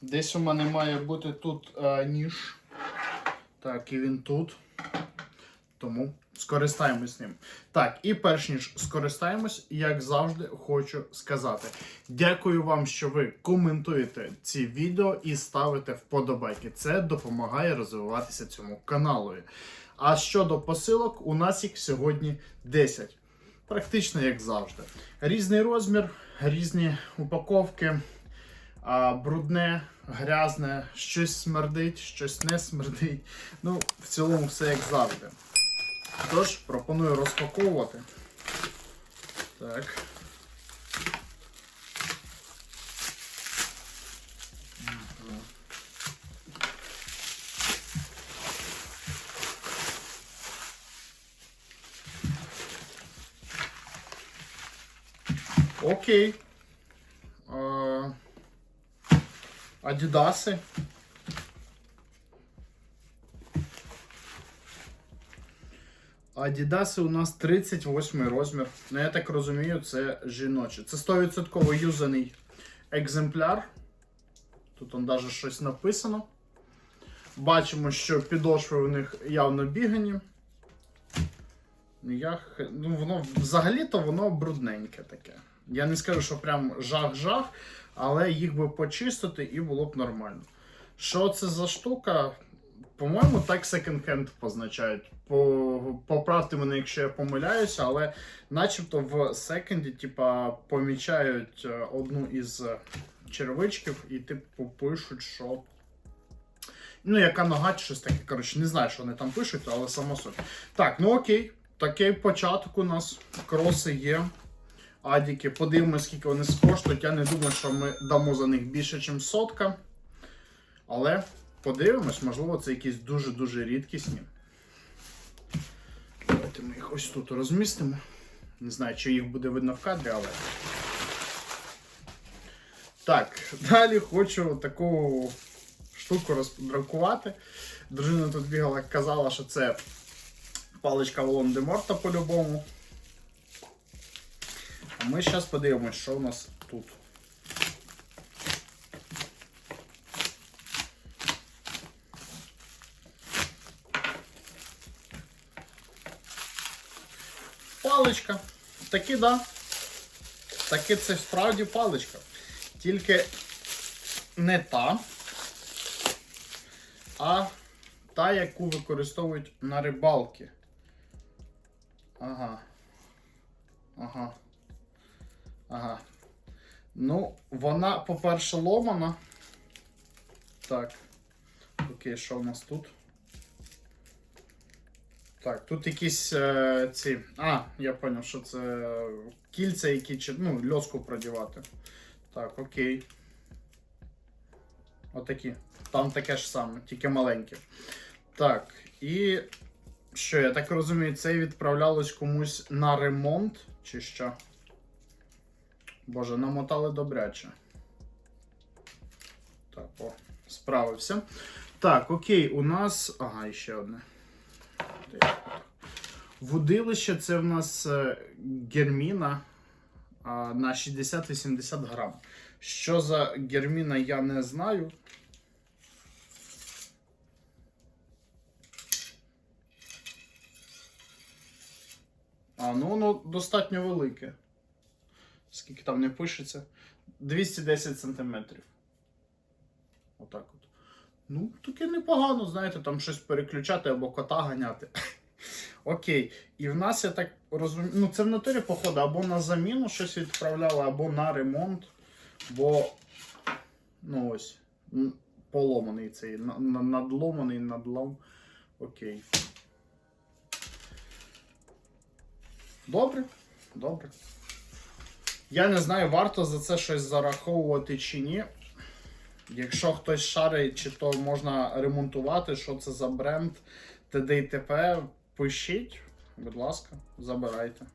Десь у мене має бути тут е, ніж. Так, і він тут. Тому скористаємось ним. Так, і перш ніж скористаємось, як завжди, хочу сказати. Дякую вам, що ви коментуєте ці відео і ставите вподобайки. Це допомагає розвиватися цьому каналу. А щодо посилок, у нас їх сьогодні 10. Практично як завжди. Різний розмір, різні упаковки, а, брудне, грязне, щось смердить, щось не смердить. Ну, в цілому все як завжди. Тож, пропоную розпаковувати. Так. Окей. Е, Адідаси. Адідаси у нас 38 розмір. Ну, я так розумію, це жіноче. Це 100% юзаний екземпляр. Тут он навіть щось написано. Бачимо, що підошви у них явно бігані. Я, ну, воно взагалі-то воно брудненьке таке. Я не скажу, що прям жах-жах, але їх би почистити і було б нормально. Що це за штука? По-моєму, так секонд-хенд позначають. Поправте мене, якщо я помиляюся, але начебто в секонді, типа, помічають е, одну із червичків і типу пишуть, що. Ну, яка нога щось таке. Коротше, не знаю, що вони там пишуть, але само собі. Так, ну окей. Такий початок у нас. Кроси є. Адіки. Подивимось, скільки вони коштують. Я не думаю, що ми дамо за них більше, ніж сотка. Але подивимось, можливо, це якісь дуже-дуже рідкісні. Давайте ми їх ось тут розмістимо. Не знаю, чи їх буде видно в кадрі, але. Так, далі хочу таку штуку роздрукувати. Дружина тут бігала, казала, що це паличка Волан-де-Морта по-любому. Ми зараз подивимось, що у нас тут. Паличка. Таки, да. Таки це справді паличка. Тільки не та, а та, яку використовують на рибалки. Ага. Ага. Ага. Ну, вона, по-перше, ломана. Так. Окей, що у нас тут? Так, тут якісь е, ці. А, я зрозумів, що це кільця, які чи- ну, льоску продівати. Так, окей. Отакі. Там таке ж саме, тільки маленьке. Так, і що, я так розумію, це відправлялось комусь на ремонт, чи що? Боже, намотали добряче. Так, о, справився. Так, окей, у нас. Ага, ще одне. Водилище це в нас е, герміна на 60-80 грам. Що за герміна, я не знаю. А, ну воно достатньо велике. Скільки там не пишеться? 210 сантиметрів. Отак от. Ну, таке непогано, знаєте, там щось переключати або кота ганяти. Окей. І в нас, я так розумію, ну це в натурі, походу, або на заміну щось відправляли, або на ремонт. Бо, ну ось, поломаний цей, на- на- надломаний надлом. Окей. Добре, добре. Я не знаю, варто за це щось зараховувати чи ні. Якщо хтось шарить, чи то можна ремонтувати, що це за бренд ТД і ТП, пишіть, будь ласка, забирайте.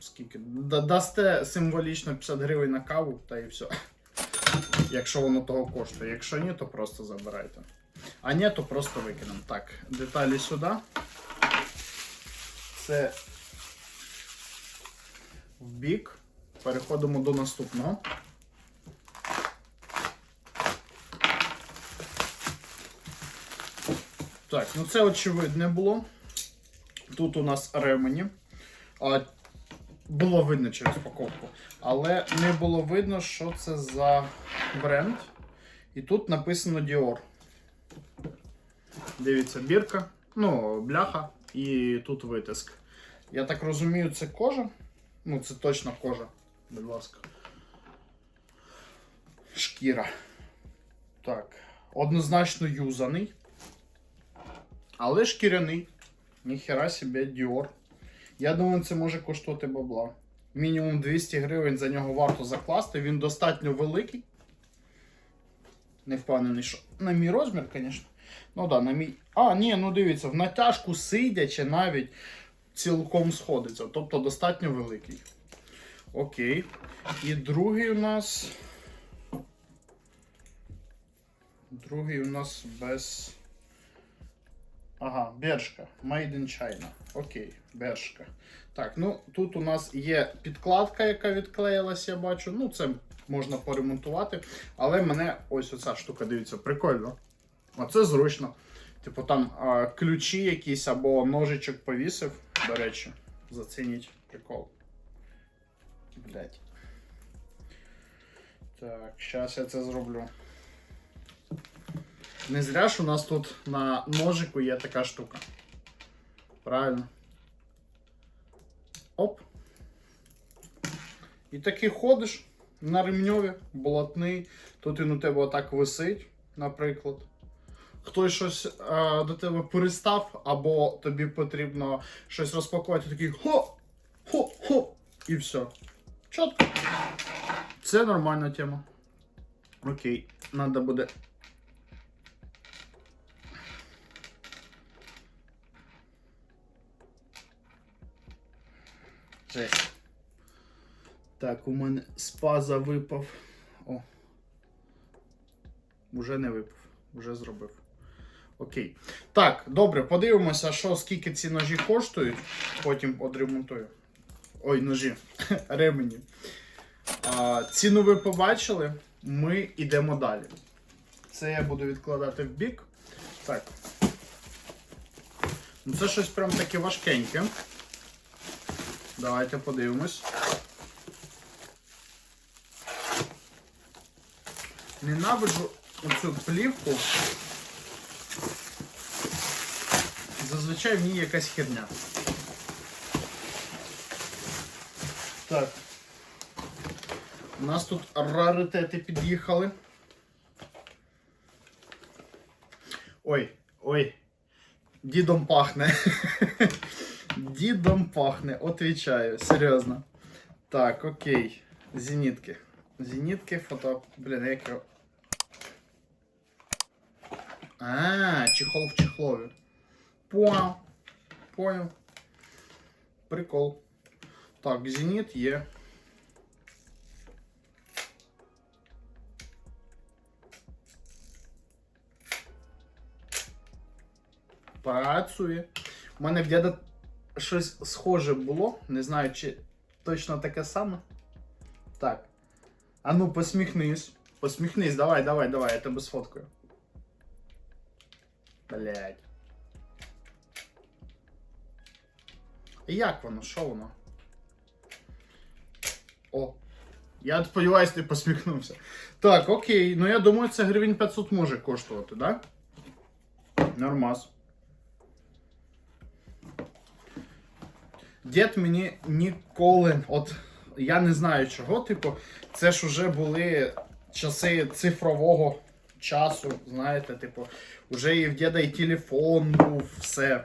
Скільки? Дасте символічно 50 гривень на каву, та і все. Якщо воно того коштує. Якщо ні, то просто забирайте. А ні, то просто викинемо. Так, деталі сюди. Це в бік. Переходимо до наступного. Так, ну це очевидне було. Тут у нас ремені. А, Було видно через упаковку. Але не було видно, що це за бренд. І тут написано Dior. Дивіться, бірка, ну, бляха і тут витиск. Я так розумію, це кожа. Ну, це точно кожа, будь ласка. Шкіра. Так. Однозначно юзаний. Але шкіряний. Ніхера себе Dior. Я думаю, це може коштувати бабла. Мінімум 200 гривень за нього варто закласти. Він достатньо великий. Не впевнений, що на мій розмір, звісно. Ну да, на мій. А, ні, ну дивіться, в натяжку сидячи навіть цілком сходиться. Тобто достатньо великий. Окей. І другий у нас. Другий у нас без. Ага, бершка. Made in China. Окей, бершка. Так, ну тут у нас є підкладка, яка відклеїлась, я бачу. Ну, це можна поремонтувати. Але мене ось оця штука, дивіться, прикольно. Оце зручно. Типу там а, ключі якісь або ножичок повісив. До речі, зацініть прикол. Блять. Так, зараз я це зроблю. Не зря ж у нас тут на ножику є така штука. Правильно. Оп. І такий ходиш на ремньові, болотний. Тут він у тебе отак висить, наприклад. Хтось щось е, до тебе перестав, або тобі потрібно щось розпакувати, такий хо! Хо-хо! І все. Чітко. Це нормальна тема. Окей, треба буде Жесть. Так, у мене спаза випав. О. Уже не випав, уже зробив. Окей. Так, добре, подивимося, що скільки ці ножі коштують. Потім одремонтую. Ой, ножі. Ремені. А, ціну ви побачили. Ми йдемо далі. Це я буду відкладати в бік. Так. Ну, це щось прям таке важкеньке. Давайте подивимось. Ненавиджу оцю плівку. Зазвичай в ній якась херня. Так. У нас тут раритети під'їхали. Ой, ой. Дідом пахне. Дідом пахне, отвічаю, серйозно. Так, окей. Зенітки. Зенітки, фото. Блін, як. А, чехол в чехлові. Понял. Понял. Прикол. Так, зеніт є. Працює. У мене в дяда щось схоже було. Не знаю, чи точно таке саме. Так. А ну посміхнись. Посміхнись, давай, давай, давай, я тебе сфоткаю. Блять. Як воно? Що воно? О. Я сподіваюся, ти посміхнувся. Так, окей. Ну я думаю, це гривень 500 може коштувати, да? Нормас. Дід мені ніколи, от я не знаю чого, типу, це ж вже були часи цифрового часу, знаєте, типу, вже і в діда і телефон був, все.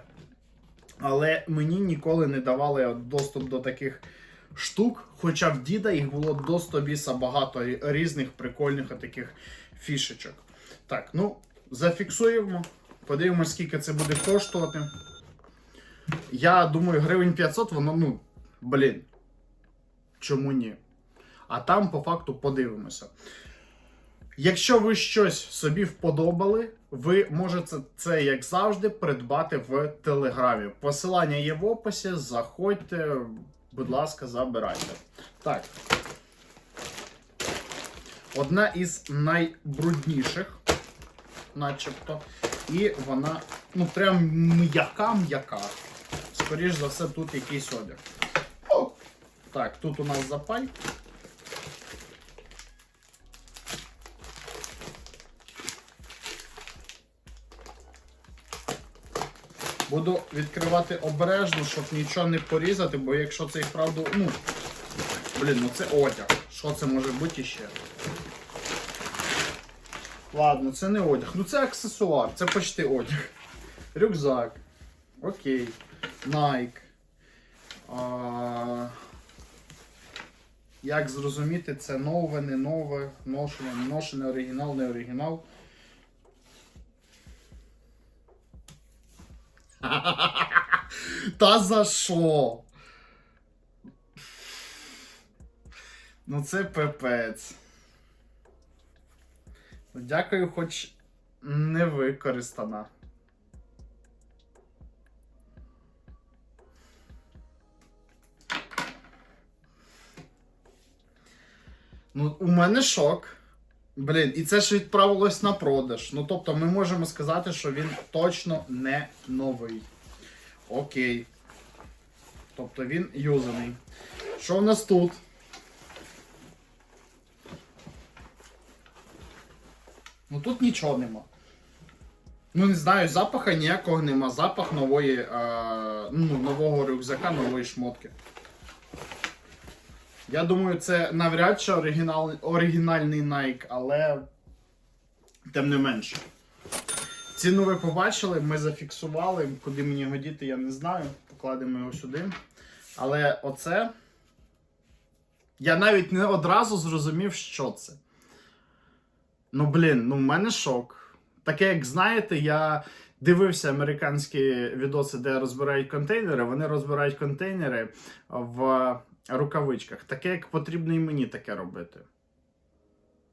Але мені ніколи не давали доступ до таких штук, хоча в діда їх було до 100 біса багато різних прикольних таких фішечок. Так, ну, зафіксуємо, подивимось, скільки це буде коштувати. Я думаю, гривень 500, воно, ну, блін. Чому ні? А там по факту подивимося. Якщо ви щось собі вподобали, ви можете це, як завжди, придбати в Телеграмі. Посилання є в описі. Заходьте, будь ласка, забирайте. Так. Одна із найбрудніших, начебто. І вона, ну, прям м'яка-м'яка. Скоріш за все, тут якийсь одяг. Так, тут у нас запай. Буду відкривати обережно, щоб нічого не порізати, бо якщо це і вправду. Ну. Блін, ну це одяг. Що це може бути іще? Ладно, це не одяг. Ну це аксесуар, це почти одяг. Рюкзак. Окей. А... Як зрозуміти, це нове, не нове, ношене, не ношене, оригінал, не оригінал. Та за що? Ну це пепець. Ну, Дякую, хоч не використана. Ну, у мене шок. Блін, і це ж відправилось на продаж. Ну, тобто, ми можемо сказати, що він точно не новий. Окей. Тобто він юзаний. Що в нас тут? Ну тут нічого нема. Ну не знаю, запаха ніякого нема. Запах нової, е, ну, нового рюкзака, нової шмотки. Я думаю, це навряд чи оригінал, оригінальний Nike, але тим не менше. Ціну ви побачили, ми зафіксували. Куди мені його діти, я не знаю. Покладемо його сюди. Але оце. Я навіть не одразу зрозумів, що це. Ну, блін, ну в мене шок. Таке, як знаєте, я дивився американські відоси, де розбирають контейнери. Вони розбирають контейнери в рукавичках. Таке, як потрібно і мені таке робити.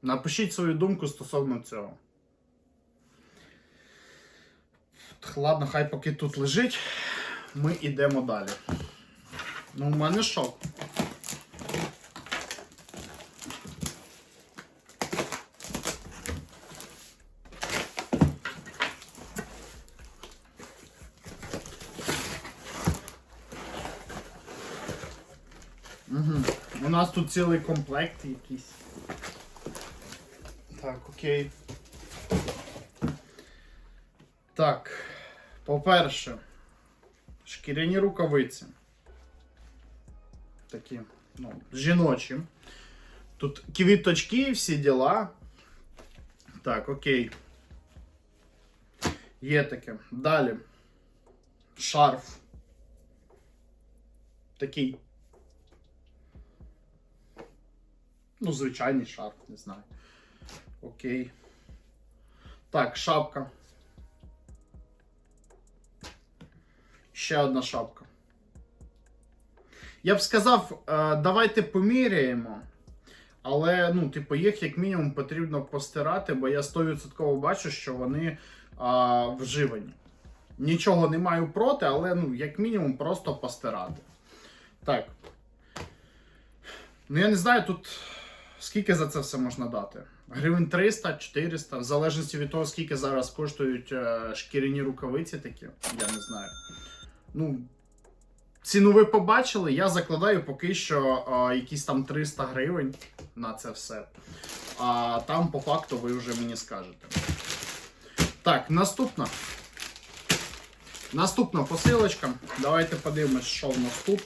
Напишіть свою думку стосовно цього. Ладно, хай поки тут лежить. Ми йдемо далі. Ну, у мене шок. Угу. У нас тут цілий комплект якийсь. Так, окей. Так. По-перше, шкіряні рукавиці. Такі, ну, жіночі. Тут квіточки, всі діла. Так, окей. Є таке. Далі. Шарф. Такий. Ну, звичайний шарф, не знаю. Окей. Так, шапка. Ще одна шапка. Я б сказав, е, давайте поміряємо. Але, ну, типу, їх як мінімум потрібно постирати, бо я 100% бачу, що вони а, вживані. Нічого не маю проти, але, ну, як мінімум, просто постирати. Так. Ну, я не знаю, тут скільки за це все можна дати. Гривень 300, 400, в залежності від того, скільки зараз коштують е, шкіряні рукавиці такі, я не знаю. Ну, ціну ви побачили, я закладаю поки що е, якісь там 300 гривень на це все. А там по факту ви вже мені скажете. Так, наступна. Наступна посилочка. Давайте подивимось, що в нас тут.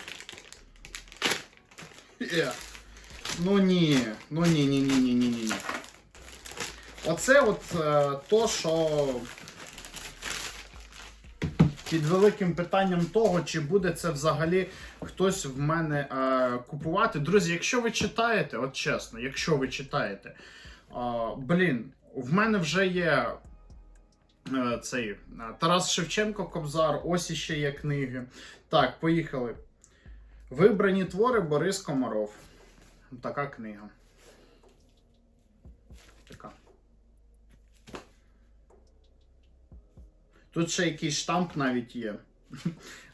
Є. Ну ні, ну ні, ні, ні, ні, ні, ні. Оце от е, то, що під великим питанням того, чи буде це взагалі хтось в мене е, купувати. Друзі, якщо ви читаєте, от чесно, якщо ви читаєте, е, блін, в мене вже є е, цей е, Тарас Шевченко Кобзар, ось іще є книги. Так, поїхали. Вибрані твори Борис Комаров. Така книга. Така. Тут ще якийсь штамп навіть є.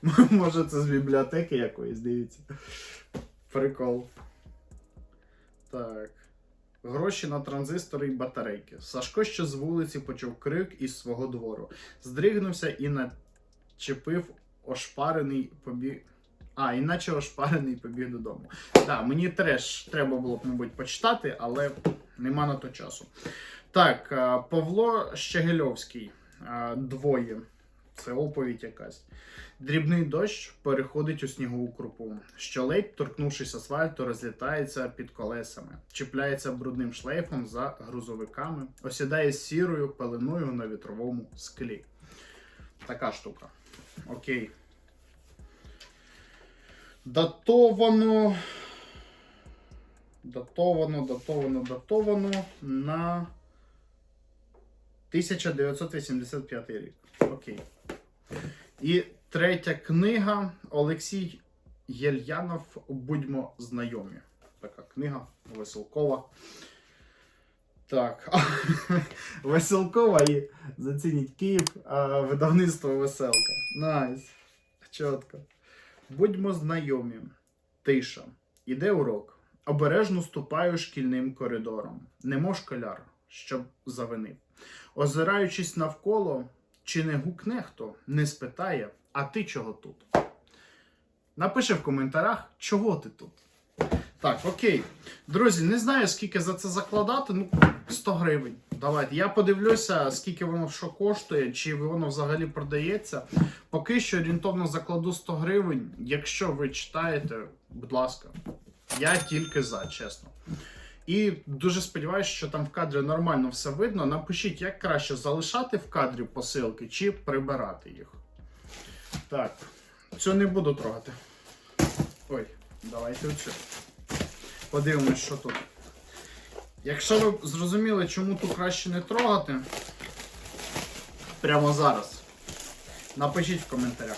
Може це з бібліотеки якоїсь, дивіться. Прикол. Так. Гроші на транзистори і батарейки. Сашко ще з вулиці почув крик із свого двору. Здригнувся і начепив ошпарений побіг. А, іначе ошпарений побіг додому. Так, мені теж треба було б, мабуть, почитати, але нема на то часу. Так, е, Павло Щегельовський. Двоє. Це оповідь якась. Дрібний дощ переходить у снігову крупу, що ледь, торкнувшись асфальту, розлітається під колесами, чіпляється брудним шлейфом за грузовиками, осідає сірою пеленою на вітровому склі. Така штука. Окей. Датовано. Датовано, датовано, датовано на 1985 рік. Окей. І третя книга Олексій Єльянов Будьмо знайомі. Така книга Веселкова. Так. Веселкова і зацініть Київ, видавництво Веселка. Найс. Чітко. Будьмо знайомі. Тиша. Іде урок. Обережно ступаю шкільним коридором. Немо школяр, щоб завинив. Озираючись навколо, чи не гукне хто, не спитає, а ти чого тут? Напиши в коментарях, чого ти тут. Так, окей. Друзі, не знаю, скільки за це закладати. Ну, 100 гривень. Давайте. Я подивлюся, скільки воно що коштує, чи воно взагалі продається. Поки що орієнтовно закладу 100 гривень. Якщо ви читаєте, будь ласка, я тільки за, чесно. І дуже сподіваюся, що там в кадрі нормально все видно. Напишіть, як краще залишати в кадрі посилки чи прибирати їх. Так, цю не буду трогати. Ой, давайте оцю. Подивимось, що тут. Якщо ви зрозуміли, чому ту краще не трогати, прямо зараз. Напишіть в коментарях.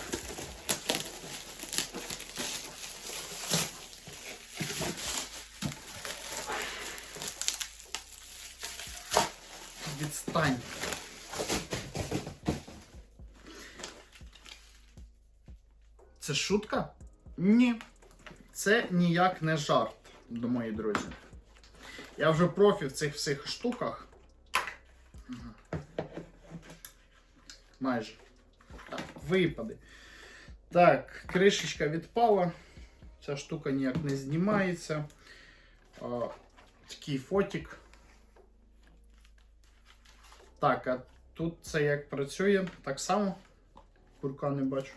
Це шутка? Ні. Це ніяк не жарт, мої друзі. Я вже профі в цих всіх штуках. Майже. Так, випади. Так, кришечка відпала. Ця штука ніяк не знімається. А, такий фотик. Так, а тут це як працює? Так само. Курка не бачу.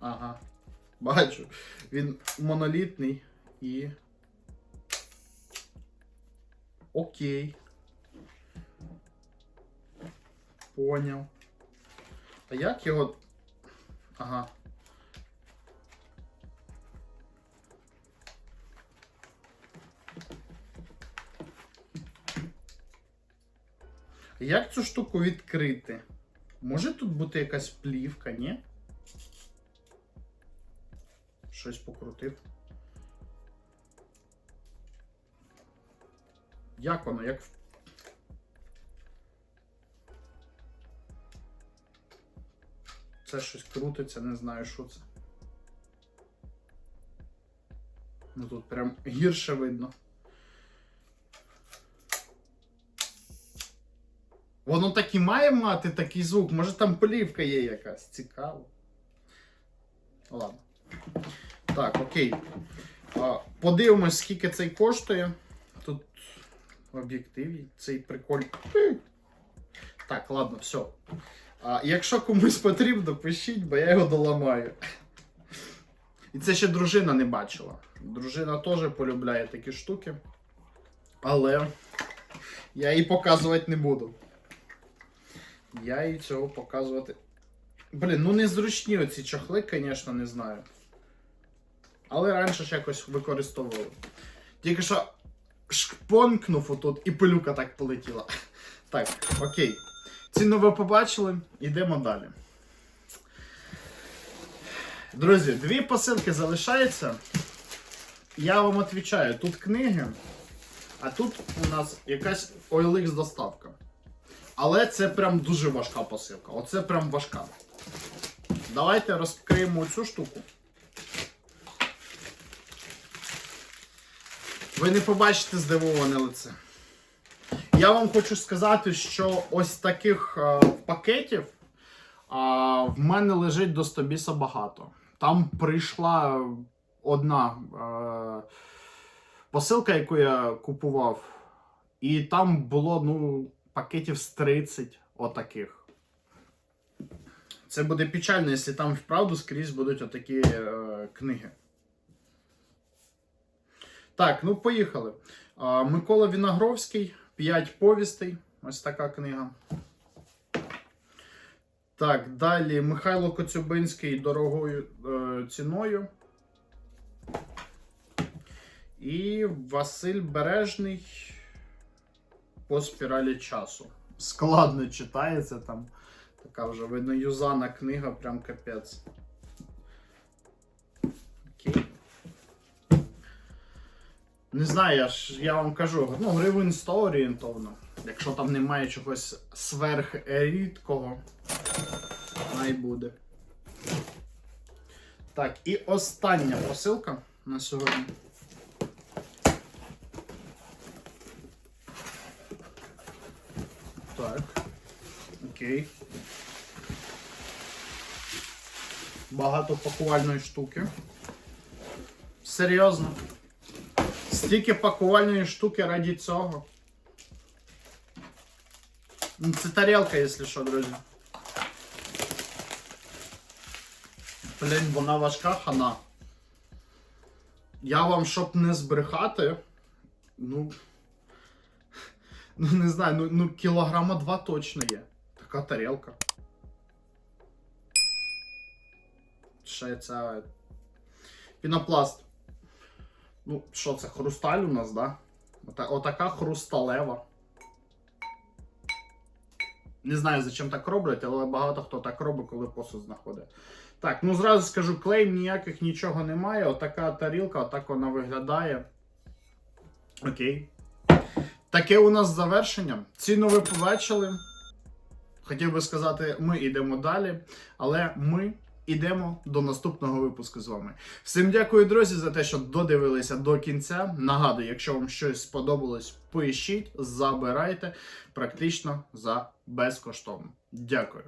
Ага. Бачу. Він монолітний і. Окей. Поняв. А як його. Ага. Як цю штуку відкрити? Може тут бути якась плівка, ні? Щось покрутив. Як воно? Як Це щось крутиться, не знаю, що це. Ну тут прям гірше видно. Воно так і має мати такий звук. Може там плівка є якась. Цікаво. Ладно. Так, окей. Подивимось, скільки цей коштує. Тут в об'єктиві цей приколь. Так, ладно, все. А, якщо комусь потрібно, пишіть, бо я його доламаю. І це ще дружина не бачила. Дружина теж полюбляє такі штуки. Але я їй показувати не буду. Я їй цього показувати. Блін, ну незручні оці чохли, звісно, не знаю. Але раніше ж якось використовували. Тільки що шпонкнув отут і пилюка так полетіла. Так, окей. Ціну ви побачили, йдемо далі. Друзі, дві посилки залишаються. Я вам відповідаю, тут книги, а тут у нас якась OLX доставка. Але це прям дуже важка посилка. Оце прям важка. Давайте розкриємо цю штуку. Ви не побачите здивоване лице. Я вам хочу сказати, що ось таких е, пакетів а, в мене лежить до стобіса багато. Там прийшла одна е, посилка, яку я купував, і там було ну, пакетів з 30 отаких. Це буде печально, якщо там вправду скрізь будуть отакі е, книги. Так, ну поїхали. Микола Віногровський, 5 повістей. Ось така книга. Так, далі Михайло Коцюбинський дорогою е, ціною. І Василь Бережний по спіралі часу. Складно читається там. Така вже видно юзана книга, прям капець. Не знаю, я ж я вам кажу, ну, гривень 100 орієнтовно. Якщо там немає чогось сверхрідкого, най буде. Так, і остання посилка на сьогодні. Так. Окей. Багато пакувальної штуки. Серйозно. Стільки пакувальної штуки раді цього. Ну, Це тарілка, якщо що, друзі. Блін, вона важка хана. Я вам, щоб не збрехати, ну. Ну, не знаю, ну, ну кілограма два точно є. Така тарілка. Ще ця. Пінопласт. Ну, що це, хрусталь у нас, да? Ота, отака хрусталева. Не знаю, зачем так роблять, але багато хто так робить, коли посуд знаходить. Так, ну зразу скажу, клейм ніяких нічого немає. Отака тарілка, отак вона виглядає. Окей. Таке у нас завершення. Ціну ви побачили. Хотів би сказати, ми йдемо далі, але ми йдемо до наступного випуску з вами. Всім дякую, друзі, за те, що додивилися до кінця. Нагадую, якщо вам щось сподобалось, пишіть, забирайте практично за безкоштовно. Дякую.